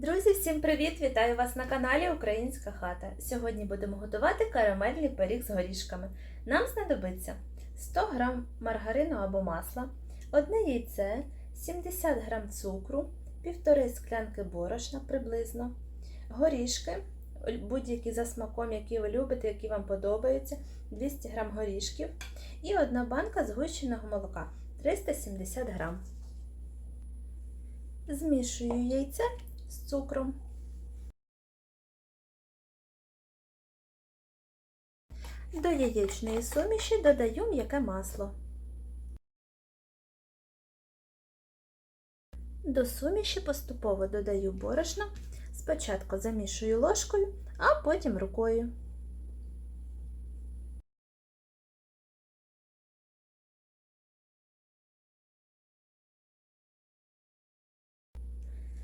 Друзі, всім привіт! Вітаю вас на каналі Українська хата. Сьогодні будемо готувати карамельний пиріг з горішками. Нам знадобиться 100 г маргарину або масла, одне яйце, 70 г цукру, півтори склянки борошна приблизно, горішки, будь-які за смаком, які ви любите, які вам подобаються, 200 г горішків і одна банка згущеного молока 370 г. Змішую яйце з цукром. До яєчної суміші додаю м'яке масло. До суміші поступово додаю борошно. Спочатку замішую ложкою, а потім рукою.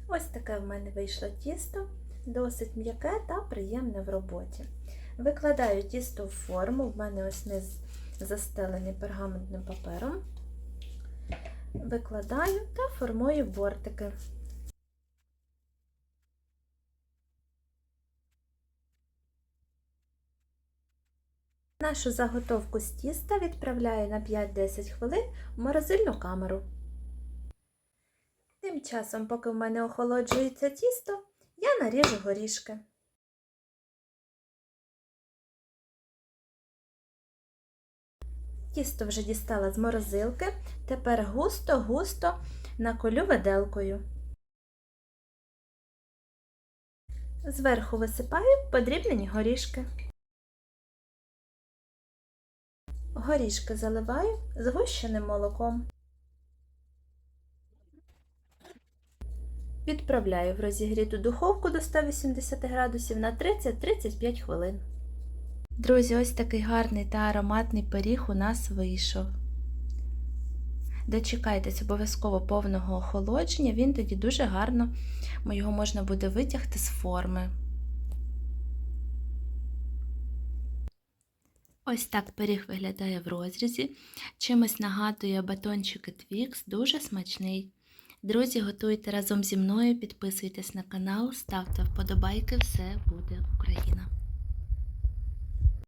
Ось таке в мене вийшло тісто, досить м'яке та приємне в роботі. Викладаю тісто в форму, в мене ось низ застелений пергаментним папером. Викладаю та формую бортики. Нашу заготовку з тіста відправляю на 5-10 хвилин в морозильну камеру. Тим часом, поки в мене охолоджується тісто, я наріжу горішки. Тісто вже дістала з морозилки, тепер густо-густо наколю виделкою. Зверху висипаю подрібнені горішки. Горішки заливаю згущеним молоком. Відправляю в розігріту духовку до 180 градусів на 30-35 хвилин. Друзі, ось такий гарний та ароматний пиріг у нас вийшов. Дочекайтесь обов'язково повного охолодження, він тоді дуже гарно його можна буде витягти з форми. Ось так пиріг виглядає в розрізі. Чимось нагадує батончики Twix, дуже смачний. Друзі, готуйте разом зі мною, підписуйтесь на канал, ставте вподобайки, все буде Україна!